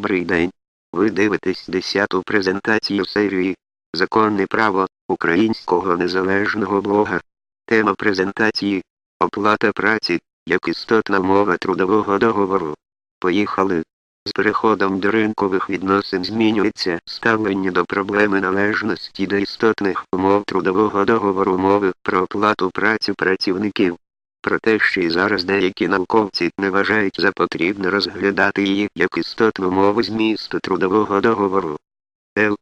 Добрий день. Ви дивитесь десяту презентацію серії Законне право українського незалежного блога. Тема презентації Оплата праці як істотна мова трудового договору. Поїхали. З переходом до ринкових відносин змінюється ставлення до проблеми належності до істотних умов трудового договору мови про оплату праці працівників. Про те, що і зараз деякі науковці не вважають за потрібне розглядати її як істотну мову змісту трудового договору. Л.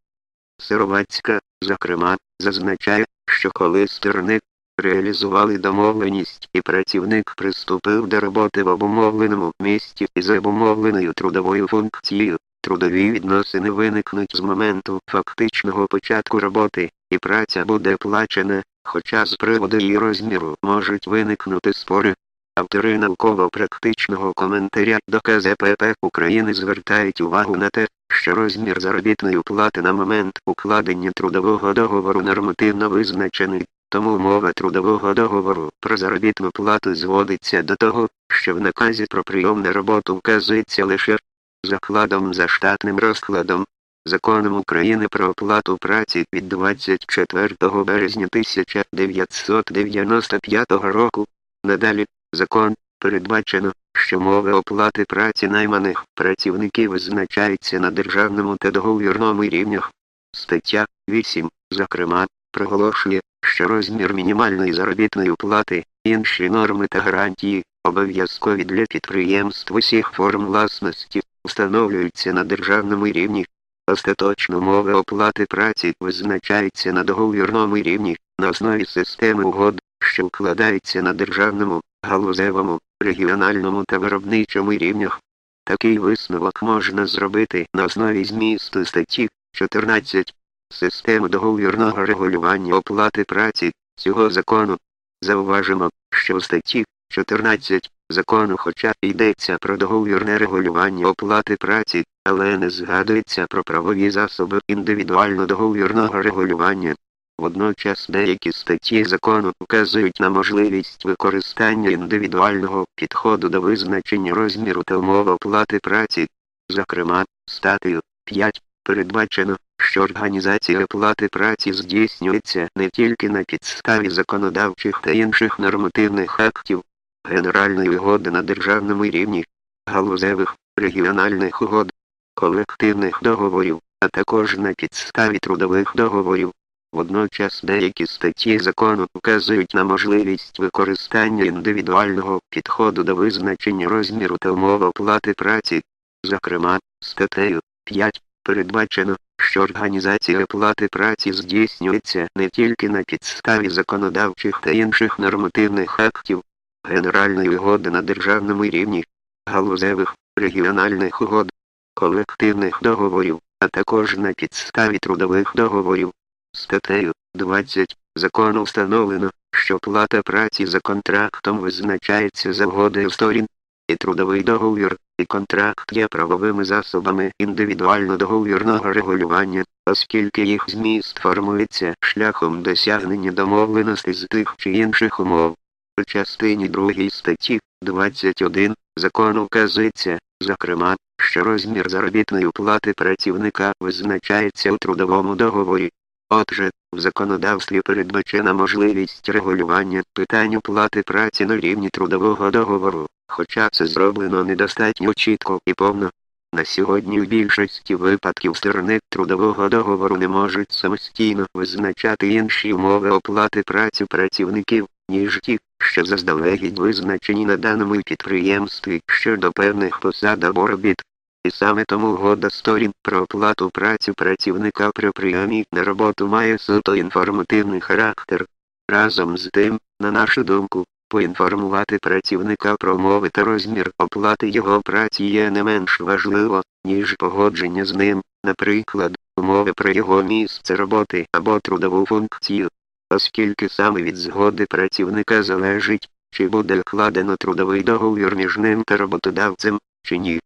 Сировацька, зокрема, зазначає, що коли сторони реалізували домовленість і працівник приступив до роботи в обумовленому місці із обумовленою трудовою функцією, трудові відносини виникнуть з моменту фактичного початку роботи, і праця буде оплачена, хоча з приводу її розміру можуть виникнути спори. Автори науково-практичного коментаря до КЗПП України звертають увагу на те, що розмір заробітної плати на момент укладення трудового договору нормативно визначений, тому мова трудового договору про заробітну плату зводиться до того, що в наказі про прийом на роботу вказується лише закладом за штатним розкладом, законом України про оплату праці від 24 березня 1995 року. Надалі закон передбачено, що мови оплати праці найманих працівників визначаються на державному та договірному рівнях. Стаття 8, зокрема, проголошує, що розмір мінімальної заробітної плати, інші норми та гарантії, обов'язкові для підприємств усіх форм власності, встановлюються на державному рівні. Остаточно мови оплати праці визначаються на договірному рівні на основі системи угод, що вкладаються на державному, галузевому, регіональному та виробничому рівнях. Такий висновок можна зробити на основі змісту статті 14 системи договірного регулювання оплати праці цього закону. Зауважимо, що у статті 14 закону, хоча йдеться про договірне регулювання оплати праці, але не згадується про правові засоби індивідуально договірного регулювання. Водночас деякі статті закону вказують на можливість використання індивідуального підходу до визначення розміру та умов оплати праці. Зокрема, статтею 5 передбачено, що організація оплати праці здійснюється не тільки на підставі законодавчих та інших нормативних актів, генеральної угоди на державному рівні, галузевих, регіональних угод, колективних договорів, а також на підставі трудових договорів. Водночас деякі статті закону вказують на можливість використання індивідуального підходу до визначення розміру та умов оплати праці. Зокрема, статтею 5 передбачено, що організація оплати праці здійснюється не тільки на підставі законодавчих та інших нормативних актів, генеральної угоди на державному рівні, галузевих, регіональних угод, колективних договорів, а також на підставі трудових договорів. Статтею 20 закону встановлено, що плата праці за контрактом визначається за вгодою сторін, і трудовий договір, і контракт є правовими засобами індивідуально договірного регулювання, оскільки їх зміст формується шляхом досягнення домовленостей з тих чи інших умов. У частині 2 статті 21 закону вказується, зокрема, що розмір заробітної плати працівника визначається у трудовому договорі. Отже, в законодавстві передбачена можливість регулювання питань оплати праці на рівні трудового договору, хоча це зроблено недостатньо чітко і повно. На сьогодні в більшості випадків сторони трудового договору не можуть самостійно визначати інші умови оплати праці працівників, ніж ті, що заздалегідь визначені на даному підприємстві щодо певних посад або робіт. І саме тому угода сторін про оплату праці працівника при прийомі на роботу має суто інформативний характер. Разом з тим, на нашу думку, поінформувати працівника про умови та розмір оплати його праці є не менш важливо, ніж погодження з ним, наприклад, умови про його місце роботи або трудову функцію, оскільки саме від згоди працівника залежить, чи буде вкладено трудовий договір між ним та роботодавцем, чи ні.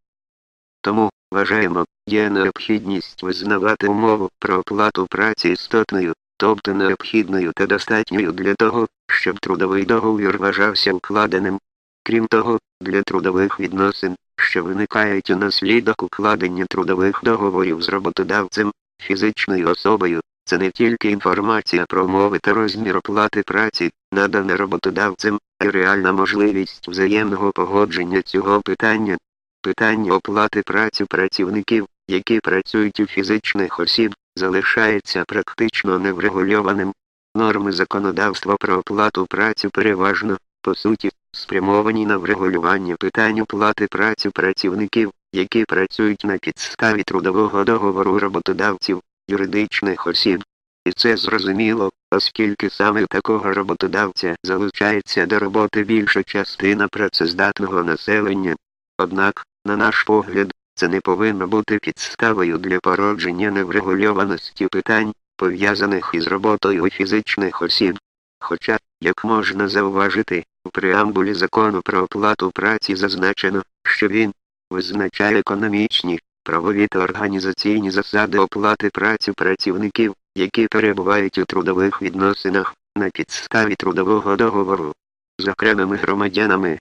Тому, вважаємо, є необхідність визнавати умову про оплату праці істотною, тобто необхідною та достатньою для того, щоб трудовий договір вважався укладеним. Крім того, для трудових відносин, що виникають унаслідок укладення трудових договорів з роботодавцем, фізичною особою, це не тільки інформація про умови та розмір оплати праці, надана роботодавцем, а й реальна можливість взаємного погодження цього питання. Питання оплати праці працівників, які працюють у фізичних осіб, залишається практично неврегульованим. Норми законодавства про оплату праці переважно, по суті, спрямовані на врегулювання питань оплати праці працівників, які працюють на підставі трудового договору роботодавців, юридичних осіб. І це зрозуміло, оскільки саме такого роботодавця залучається до роботи більша частина працездатного населення. Однак, на наш погляд, це не повинно бути підставою для породження неврегульованості питань, пов'язаних із роботою фізичних осіб. Хоча, як можна зауважити, у преамбулі закону про оплату праці зазначено, що він визначає економічні, правові та організаційні засади оплати праці працівників, які перебувають у трудових відносинах на підставі трудового договору з окремими громадянами.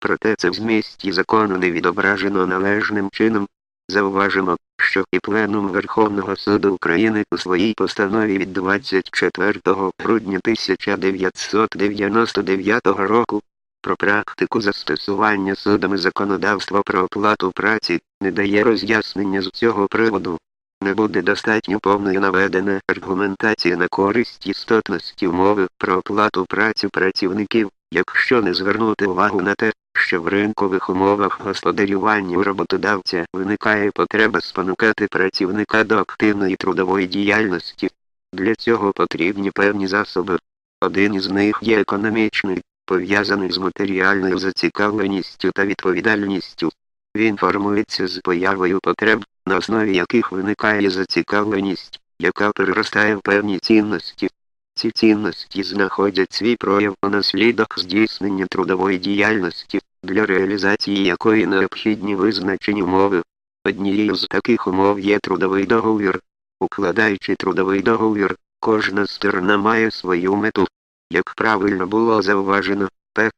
Проте це в змісті закону не відображено належним чином. Зауважимо, що і Пленум Верховного суду України у своїй постанові від 24 грудня 1999 року про практику застосування судами законодавства про оплату праці не дає роз'яснення з цього приводу. Не буде достатньо повної наведена аргументація на користь істотності умови про оплату праці працівників, якщо не звернути увагу на те, що в ринкових умовах господарювання у роботодавця виникає потреба спонукати працівника до активної трудової діяльності. Для цього потрібні певні засоби. Один із них є економічний, пов'язаний з матеріальною зацікавленістю та відповідальністю. Він формується з появою потреб, на основі яких виникає зацікавленість, яка переростає в певні цінності. Ці цінності знаходять свій прояв унаслідок здійснення трудової діяльності, для реалізації якої необхідні визначені умови. Однією з таких умов є трудовий договір. Укладаючи трудовий договір, кожна сторона має свою мету. Як правильно було зауважено, П.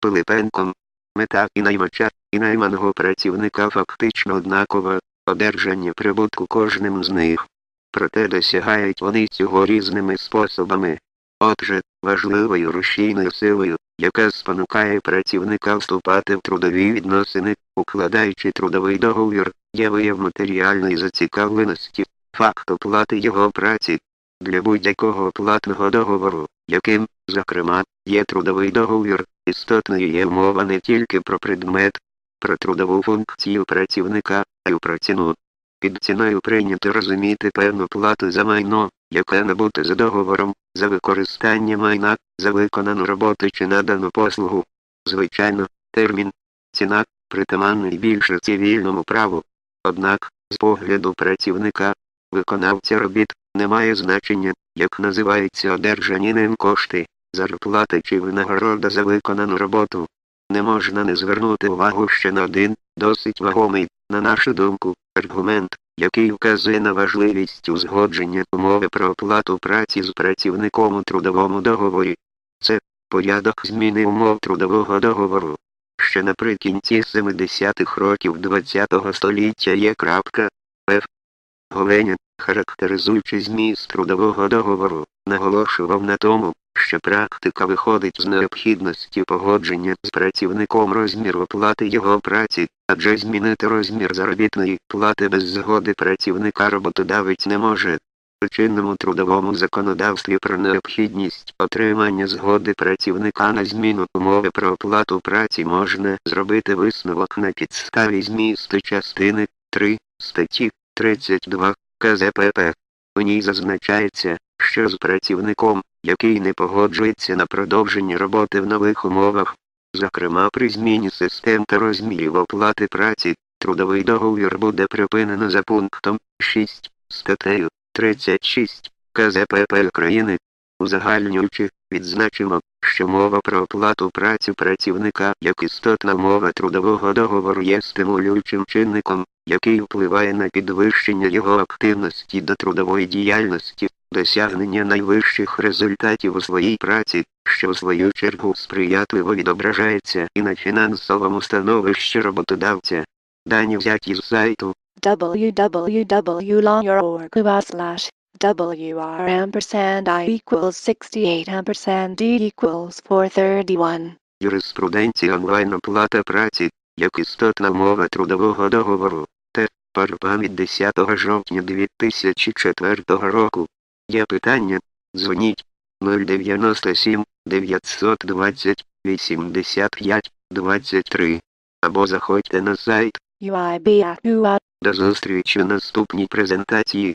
Пилипенком, мета і наймача, і найманого працівника фактично однакова, одержання прибутку кожним з них. Проте досягають вони цього різними способами. Отже, важливою рушійною силою, яка спонукає працівника вступати в трудові відносини, укладаючи трудовий договір, є вияв матеріальної зацікавленості, факт оплати його праці. Для будь-якого оплатного договору, яким, зокрема, є трудовий договір, істотною є мова не тільки про предмет, про трудову функцію працівника, а й про ціну. Під ціною прийнято розуміти певну плату за майно, яке набуте за договором, за використання майна, за виконану роботу чи надану послугу. Звичайно, термін, ціна притаманний більше цивільному праву. Однак, з погляду працівника, виконавця робіт, не має значення, як називаються одержані ним кошти, зарплати чи винагорода за виконану роботу. Не можна не звернути увагу ще на один, досить вагомий, на нашу думку, аргумент, який вказує на важливість узгодження умови про оплату праці з працівником у трудовому договорі. Це порядок зміни умов трудового договору. Ще наприкінці 70-х років ХХ століття є крапка. Голеня, характеризуючи зміст трудового договору, наголошував на тому, що практика виходить з необхідності погодження з працівником розміру оплати його праці, адже змінити розмір заробітної плати без згоди працівника роботодавець не може. У чинному трудовому законодавстві про необхідність отримання згоди працівника на зміну умови про оплату праці можна зробити висновок на підставі змісту частини 3 статті 32 КЗПП. У ній зазначається, що з працівником, який не погоджується на продовження роботи в нових умовах, зокрема при зміні систем та розмірів оплати праці, трудовий договір буде припинено за пунктом 6 статтею 36 КЗПП України. Узагальнюючи, відзначимо, що мова про оплату праці працівника як істотна мова трудового договору є стимулюючим чинником, який впливає на підвищення його активності до трудової діяльності, досягнення найвищих результатів у своїй праці, що в свою чергу сприятливо відображається і на фінансовому становищі роботодавця. Дані взяті з сайту www.lawyer.org WR ampersand I equals 68 ampersand D equals 431. юриспруденції онлайн оплата праці, як істотна мова трудового договору. Те, від 10 жовтня 2004 року. Є питання? Дзвоніть 097 920 85 23 або заходьте на сайт. До зустрічі у наступній презентації.